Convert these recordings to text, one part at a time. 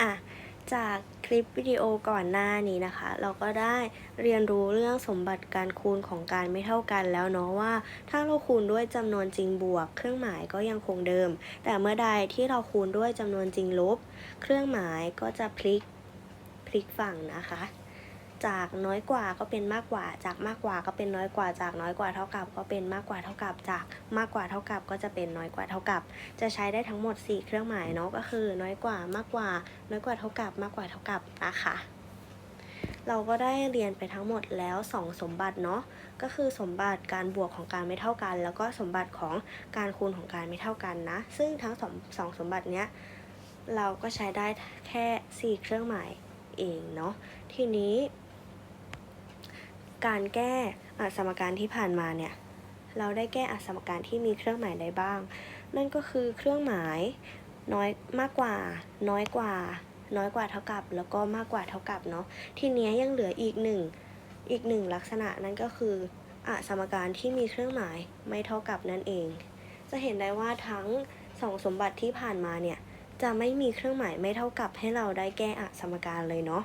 อะจากคลิปวิดีโอก่อนหน้านี้นะคะ เราก็ได้เรียนรู้เรื่องสมบัติการคูณของการไม่เท่ากันแล้วเนาะว่า ถ้าเราคูณด้วยจำนวนจริงบวก เครื่องหมายก็ยังคงเดิม แต่เมื่อใดที่เราคูณด้วยจำนวนจริงลบ เครื่องหมายก็จะพลิกพลิกฝั่งนะคะ จากน้อยกว่าก็เป็นมากกว่า จากมากกว่าก็เป็นน้อยกว่า จากน้อยกว่าเท่ากับ ก็เป็นมากกว่าเท่ากับ จากมากกว่าเท่ากับก็จะเป็นน้อยกว่าเท่ากับ จะใช้ได้ทั้งหมด 4 เครื่องหมายเนาะก็คือ น้อยกว่ามากกว่า น้อยกว่าเท่ากับ มากกว่าเท่ากับนะคะเราก็ได้เรียนไปทั้งหมดแล้ว 2 สมบัติเนาะก็คือสมบัติการบวกของการไม่เท่ากัน แล้วก็สมบัติของการคูณของการไม่เท่ากันนะ ซึ่งทั้งสองสองสมบัติเนี้ยเราก็ใช้ได้แค่ 4 เครื่องหมายเองเนาะทีนี้ การแก้อัสมการที่ผ่านมาเนี่ยเราได้แก้อัสมการที่มีเครื่องหมายใดบ้าง นั่นก็คือเครื่องหมายน้อยมากกว่า น้อยกว่า น้อยกว่าเท่ากับ แล้วก็มากกว่าเท่ากับเนาะทีนี้ยังเหลืออีกหนึ่งอีกหนึ่งลักษณะนั่นก็คืออสมการที่มีเครื่องหมายไม่เท่ากับนั่นเอง จะเห็นได้ว่าทั้งสองสมบัติที่ผ่านมาเนี่ยจะไม่มีเครื่องหมายไม่เท่ากับให้เราได้แก้อะสมการเลยเนาะ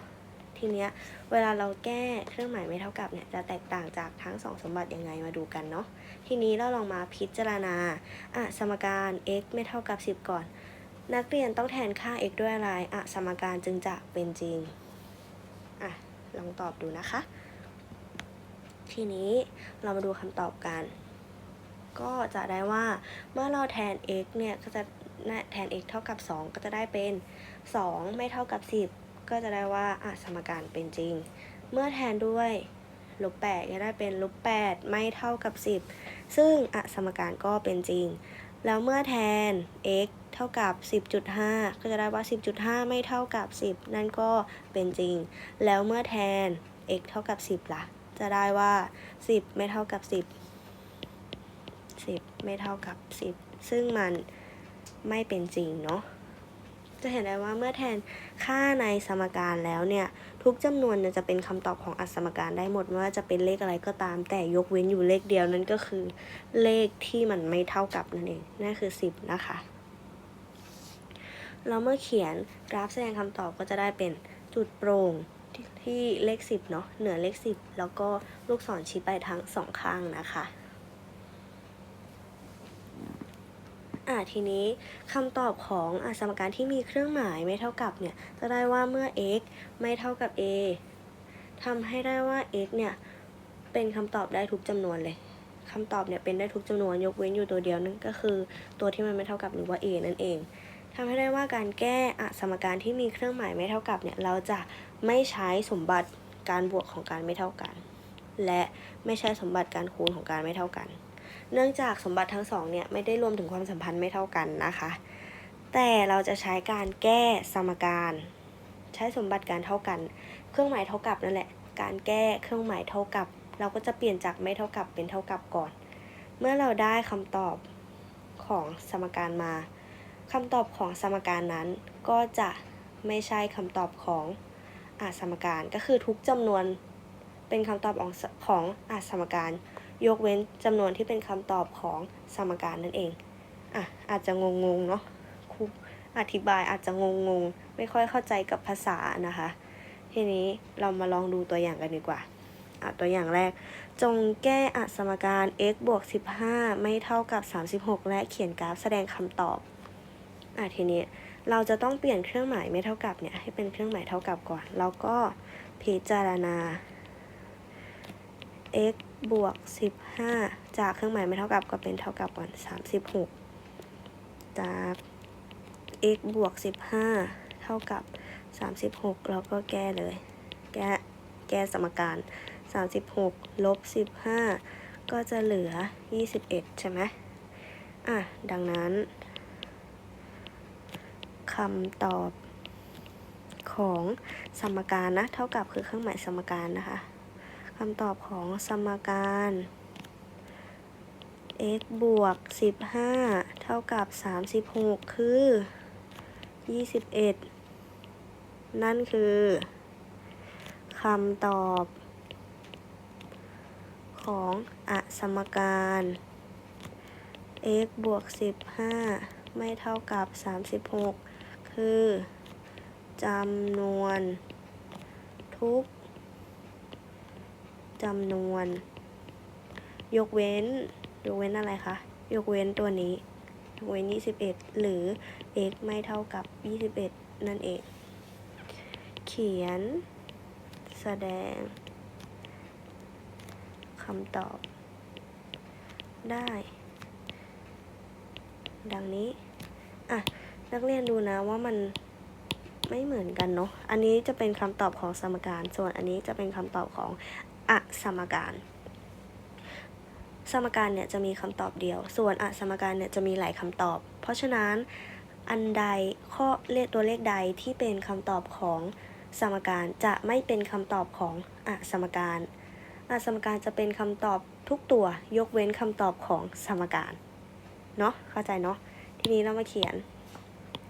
ทีเนี้ยเวลาเราแก้เครื่องหมายไม่เท่ากับเนี่ยจะแตกต่างจากทั้งสองสมบัติยังไงมาดูกันเนาะทีนี้เราลองมาพิจารณาอะสมการ x ไม่เท่ากับ 10 ก่อน นักเรียนต้องแทนค่า x ด้วยอะไรอะสมการจึงจะเป็นจริงอะลองตอบดูนะคะ ทีนี้เรามาดูคำตอบกัน ก็จะได้ว่าเมื่อเราแทน x เนี่ยก็จะแทน x เท่ากับ 2 ก็จะได้เป็น 2 ไม่เท่ากับ 10 ก็จะได้ว่าอะสมการเป็นจริง เมื่อแทนด้วยลบ8ก็ได้เป็นลบ8ไม่เท่ากับ 10 ซึ่งอะสมการก็เป็นจริง แล้วเมื่อแทน x เท่ากับ 10.5 ก็จะได้ว่า 10.5 ไม่เท่ากับ 10 นั่นก็เป็นจริง แล้วเมื่อแทน x เท่ากับ 10ล่ะ จะได้ว่า 10 ไม่เท่ากับ 10 10 ไม่เท่ากับ 10 ซึ่งมันไม่เป็นจริงเนาะ จะเห็นได้ว่าเมื่อแทนค่าในสมการแล้วเนี่ย ทุกจำนวนจะเป็นคำตอบของอัสมการได้หมดไม่ว่าจะเป็นเลขอะไรก็ตาม แต่ยกเว้นอยู่เลขเดียวนั่นก็คือเลขที่มันไม่เท่ากับนั่นเองนั่นคือ 10 นะคะ เราเมื่อเขียนกราฟแสดงคำตอบก็จะได้เป็นจุดโปร่งที่ที่เลข 10 เนาะเหนือเลข 10 แล้วก็ลูกศรชี้ไปทั้งสองข้างนะคะ อะทีนี้คำตอบของอสมการที่มีเครื่องหมายไม่เท่ากับเนี่ยจะได้ว่าเมื่อ x ไม่เท่ากับ a ทำให้ได้ว่า x เนี่ยเป็นคำตอบได้ทุกจำนวนเลยคำตอบเนี่ยเป็นได้ทุกจำนวนยกเว้นอยู่ตัวเดียวนั่นก็คือ ตัวที่มันไม่เท่ากับหรือว่า a นั่นเองทำให้ได้ว่าการแก้อสมการที่มีเครื่องหมายไม่เท่ากับเนี่ยเราจะไม่ใช้สมบัติการบวกของการไม่เท่ากัน และไม่ใช้สมบัติการคูณของการไม่เท่ากัน เนื่องจากสมบัติทั้งสองเนี่ยไม่ได้รวมถึงความสัมพันธ์ไม่เท่ากันนะคะ แต่เราจะใช้การแก้สมการ ใช้สมบัติการเท่ากัน เครื่องหมายเท่ากับนั่นแหละ การแก้เครื่องหมายเท่ากับ เราก็จะเปลี่ยนจากไม่เท่ากับเป็นเท่ากับก่อน เมื่อเราได้คำตอบของสมการมาคำตอบของสมการนั้นก็จะไม่ใช่คำตอบของอาสมการก็คือทุกจำนวนเป็นคำตอบของของอาสมการ ยกเว้นจำนวนที่เป็นคำตอบของสมการนั่นเองอะอาจจะงงๆเนาะครูอธิบายอาจจะงงๆ ไม่ค่อยเข้าใจกับภาษานะคะ ทีนี้เรามาลองดูตัวอย่างกันดีกว่าอะตัวอย่างแรก จงแก้อะสมการ x บวก15 ไม่เท่ากับ 36 และเขียนกราฟแสดงคำตอบอะทีนี้เราจะต้องเปลี่ยนเครื่องหมายไม่เท่ากับเนี่ยให้เป็นเครื่องหมายเท่ากับก่อน แล้วก็พิจารณา x บวก 15 จากเครื่องหมายไม่เท่ากับก็เป็นเท่ากับก่อน36 จาก x บวก 15 เท่ากับ 36แล้วก็แก้เลย แก้แก้สมการ 36 ลบ 15 ก็จะเหลือ 21 ใช่ไหมอะ ดังนั้นคำตอบของสมการนะ เท่ากับคือเครื่องหมายสมการนะคะ คำตอบของสมการ x บวก 15 เท่ากับ 36 คือ 21 นั่นคือคำตอบของอสมการ x บวก 15 ไม่เท่ากับ 36 คือจำนวนทุก จำนวน ยกเว้น ยกเว้นอะไรคะ ยกเว้นตัวนี้ ยกเว้น 21 หรือ x ไม่เท่ากับ 21 นั่นเอง เขียน แสดงคำตอบ ได้ ดังนี้ อะ นักเรียนดูนะว่ามันไม่เหมือนกันเนาะ อันนี้จะเป็นคำตอบของสมการ ส่วนอันนี้จะเป็นคำตอบของ อสมการ สมการเนี่ยจะมีคำตอบเดียว ส่วนอสมการเนี่ยจะมีหลายคำตอบ เพราะฉะนั้นอันใดข้อเลขตัวเลขใดที่เป็นคำตอบของสมการจะไม่เป็นคำตอบของอสมการอสมการจะเป็นคำตอบทุกตัวยกเว้นคำตอบของสมการเนาะเข้าใจเนาะทีนี้เรามาเขียน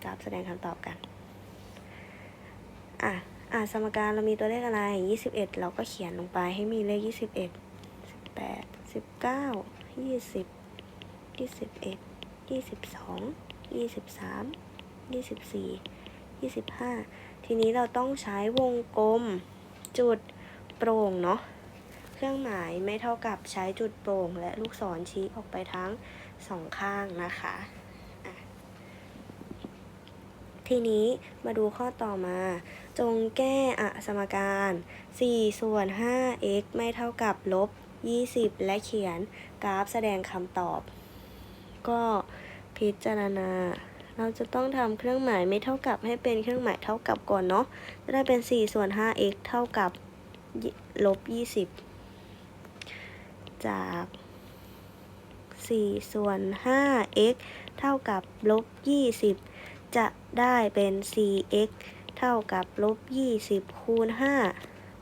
กราฟแสดงคำตอบกันอะ อะสมการเรามีตัวเลขอะไร 21 เราก็เขียนลงไปให้มีเลข 21 18 19 20 21 22 23 24 25 ทีนี้เราต้องใช้วงกลมจุดโปร่งเนาะ เครื่องหมายไม่เท่ากับใช้จุดโปร่งและลูกศรชี้ออกไปทั้งสองข้างนะคะ ทีนี้มาดูข้อต่อมา จงแก้อสมการ 4 ส่วน 5x ไม่เท่ากับลบ 20 และเขียนกราฟแสดงคำตอบ ก็พิจารณา เราจะต้องทำเครื่องหมายไม่เท่ากับให้เป็นเครื่องหมายเท่ากับก่อนเนาะจะได้เป็น 4 ส่วน 5x เท่ากับลบ 20 จาก4ส่วน 5x เท่ากับลบ 20 จะได้เป็น 4x เท่ากับลบ20 คูณ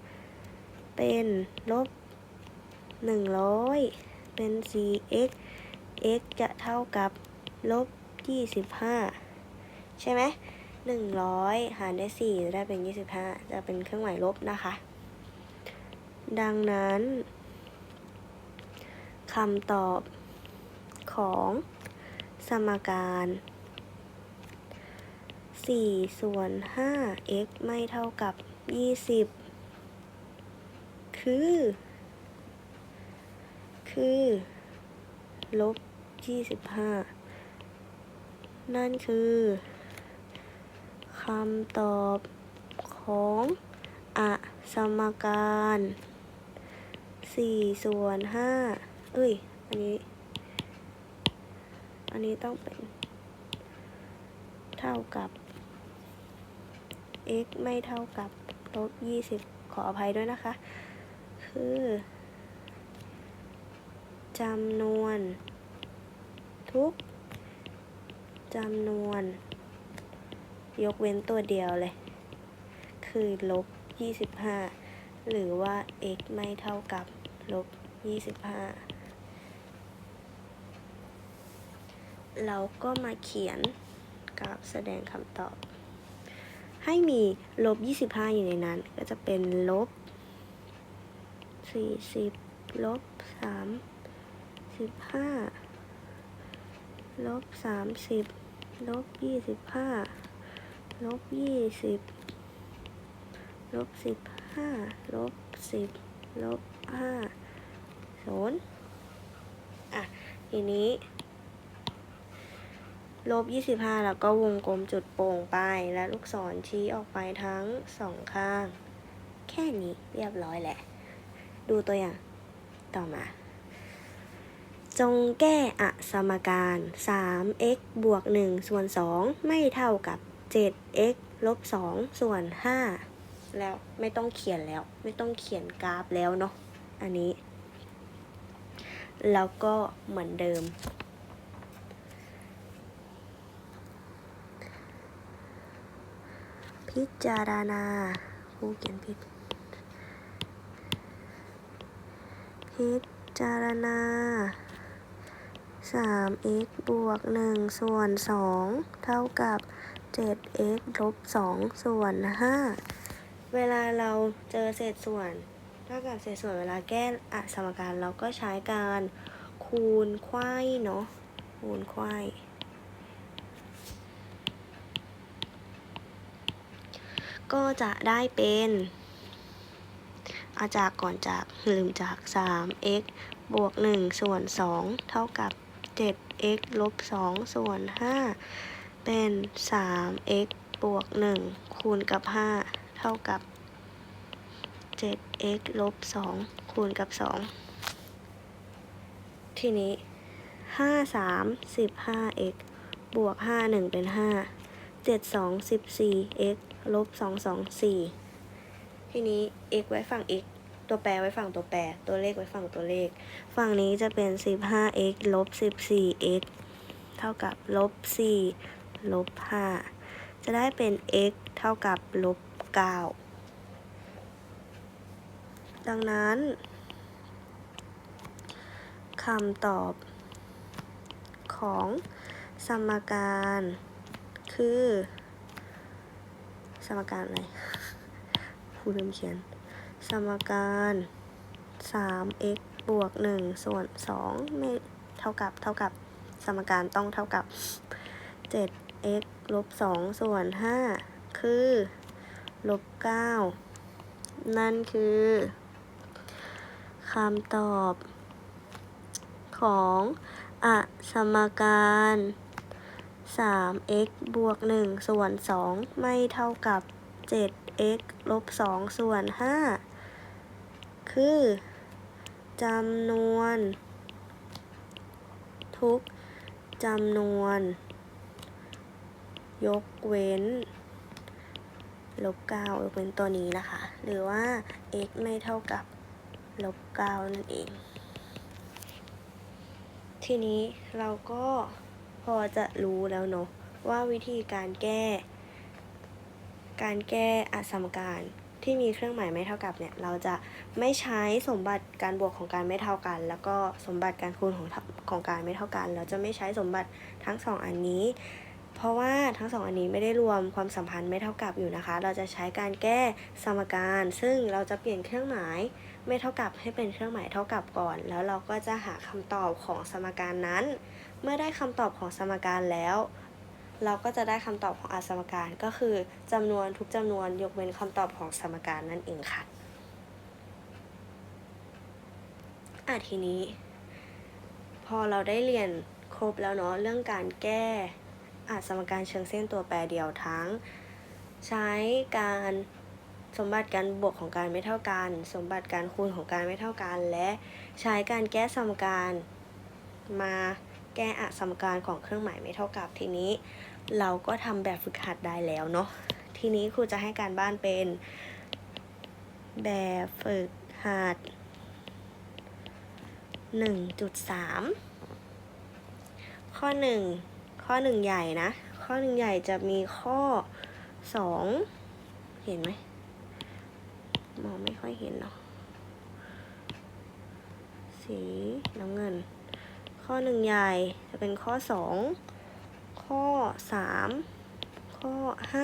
5 เป็นลบ 100 เป็น 4x x จะเท่ากับลบ 25 ใช่ไหม 100 หารได้4จะได้เป็น 25 จะเป็นเครื่องหมายลบนะคะ ดังนั้นคำตอบของสมการ 4 ส่วน 5x ไม่เท่ากับ 20 คือ คือ ลบ 25 นั่นคือคำตอบของอสมการ 4 ส่วน 5 เอ้ย อันนี้ อันนี้ต้องเป็นเท่ากับ x ไม่เท่ากับลบ20ขออภัยด้วยนะคะ คือจำนวน ทุกจำนวน ยกเว้นตัวเดียวเลย คือลบ25หรือว่า x ไม่เท่ากับลบ25เราก็มาเขียนกราฟแสดงคำตอบ ให้มีลบ 25 อยู่ในนั้น ก็จะเป็นลบ 40 ลบ 35 ลบ 30 ลบ 25 ลบ 20 ลบ 15 ลบ 10 ลบ5ศูนย์อะทีนี้ ลบ 25 แล้วก็วงกลมจุดโป่งไป และลูกศรชี้ออกไปทั้งสองข้าง แค่นี้เรียบร้อยแหละ ดูตัวอย่างต่อมา จงแก้อสมการ 3x บวก 1 ส่วน 2 ไม่เท่ากับ 7x ลบ 2 ส่วน 5 แล้วไม่ต้องเขียนแล้ว ไม่ต้องเขียนกราฟแล้วเนาะ อันนี้ แล้วก็เหมือนเดิม พิจารณาครูเขียนผิด พิจารณา 3x บวก 1 ส่วน 2 เท่ากับ 7x ลบ 2 ส่วน 5 เวลาเราเจอเศษส่วน เท่ากับเศษส่วนเวลาแก้อสมการเราก็ใช้การคูณไขว้เนาะคูณไขว้ ก็จะได้เป็นอาจากก่อนจากลืมจาก 3x บวก 1 ส่วน 2 เท่ากับ 7x ลบ 2 ส่วน 5 เป็น 3x บวก 1 คูณกับ 5 เท่ากับ 7x ลบ 2 คูณกับ 2 ทีนี้ 5 3 15x บวก 5 1 เป็น 5 7 2 14x ลบ2 2 4ทีนี้ x ไว้ฝั่ง x ตัวแปรไว้ฝั่งตัวแปร ตัวเลขไว้ฝั่งตัวเลข ฝั่งนี้จะเป็น 15x ลบ 14x เท่ากับลบ 4 ลบ 5 จะได้เป็น x เท่ากับลบ 9 ดังนั้นคำตอบของสมการคือ สมการอะไรครูลืมเขียน สมการ 3x บวก 1 ส่วน 2 ไม่เท่ากับเท่ากับสมการต้องเท่ากับ 7x ลบ 2 ส่วน 5 คือ ลบ 9 นั่นคือคำตอบของอะสมการ 3x บวก 1 ส่วน 2 ไม่เท่ากับ 7x ลบ 2 ส่วน 5 คือจำนวน ทุกจำนวน ยกเว้น ลบ 9 ยกเว้นตัวนี้นะคะ หรือว่า x ไม่เท่ากับ ลบ 9 นั่นเอง ทีนี้เราก็ พอจะรู้แล้วเนาะว่าวิธีการแก้ การแก้อสมการที่มีเครื่องหมายไม่เท่ากับเนี่ยเราจะไม่ใช้สมบัติการบวกของการไม่เท่ากัน แล้วก็สมบัติการคูณของของการไม่เท่ากัน เราจะไม่ใช้สมบัติทั้งสองอันนี้ เพราะว่าทั้งสองอันนี้ไม่ได้รวมความสัมพันธ์ไม่เท่ากับอยู่นะคะ เราจะใช้การแก้สมการ ซึ่งเราจะเปลี่ยนเครื่องหมายไม่เท่ากับให้เป็นเครื่องหมายเท่ากับก่อน แล้วเราก็จะหาคำตอบของสมการนั้น เมื่อได้คำตอบของสมการแล้ว เราก็จะได้คำตอบของอสมการก็คือจำนวนทุกจำนวนยกเว้นคำตอบของสมการนั่นเองค่ะอะทีนี้ พอเราได้เรียนครบแล้วเนาะเรื่องการแก้อาสมการเชิงเส้นตัวแปรเดียวทั้ง ใช้การสมบัติการบวกของการไม่เท่ากัน สมบัติการคูณของการไม่เท่ากัน และใช้การแก้สมการมา แก้อะสมการของเครื่องหมายไม่เท่ากับทีนี้ เราก็ทำแบบฝึกหัดได้แล้วเนาะทีนี้ครูจะให้การบ้านเป็น แบบฝึกหัด 1.3 ข้อ 1 ข้อ 1 ใหญ่นะ ข้อ 1 ใหญ่จะมีข้อ 2 เห็นไหมมองไม่ค่อยเห็นเนาะสีน้ำเงิน ข้อ1ใหญ่จะเป็นข้อ2ข้อ3ข้อ5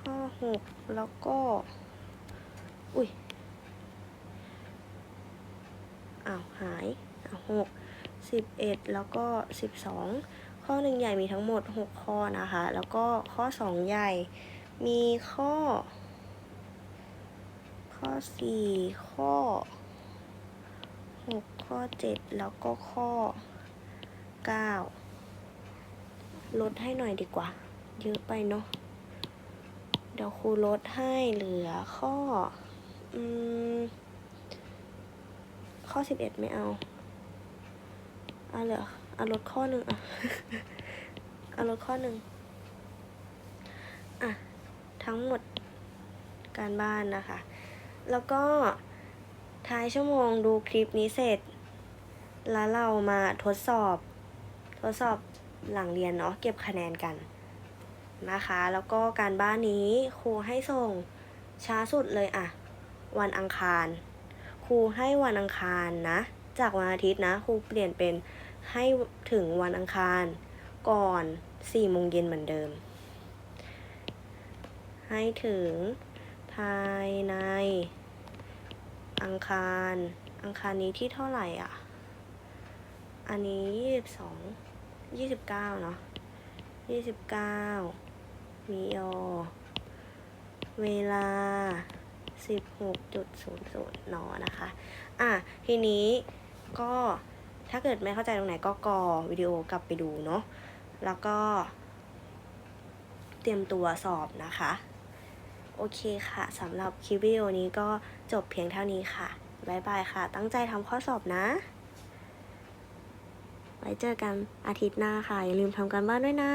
ข้อ6แล้วก็ อุ้ยอ้าวหายอ้าวหกสิบเอ็ดแล้วก็สิบสองข้อหนึ่งใหญ่มีทั้งหมดหกข้อนะคะ แล้วก็ข้อสองใหญ่มีข้อ ข้อสี่ข้อ ข้อเจ็ดแล้วก็ข้อเก้าลดให้หน่อยดีกว่า เยอะไปเนาะเดี๋ยวครูลดให้เหลือข้ออืมข้อสิบเอ็ดไม่เอาเอาเหลือเอาลดข้อหนึ่งอะเอาลดข้อหนึ่งอะ ทั้งหมดการบ้านนะคะ แล้วก็ท้ายชั่วโมงดูคลิปนี้เสร็จ แล้วเรามาทดสอบ ทดสอบหลังเรียนเนาะเก็บคะแนนกันนะคะ แล้วก็การบ้านนี้ครูให้ส่งช้าสุดเลยอะวันอังคาร ครูให้วันอังคารนะ จากวันอาทิตย์นะครูเปลี่ยนเป็นให้ถึงวันอังคาร ก่อน4โมงเย็นเหมือนเดิม ให้ถึงภายใน อังคาร อังคารนี้ที่เท่าไหร่อะ อันนี้22 29เนาะ29มิโอเวลา 16.00นนะคะ อะ ทีนี้ก็ถ้าเกิดไม่เข้าใจตรงไหนก็กอวิดีโอกลับไปดูเนาะ แล้วก็ เตรียมตัวสอบนะคะ โอเคค่ะสำหรับคลิปวิดีโอนี้ก็จบเพียงเท่านี้ค่ะ บ๊ายบายค่ะ ตั้งใจทำข้อสอบนะ ไว้เจอกันอาทิตย์หน้าค่ะ อย่าลืมทำการบ้านด้วยนะ